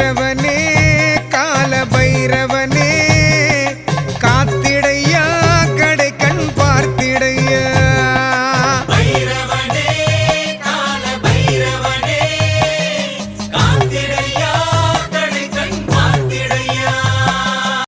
இருக்கிறவர்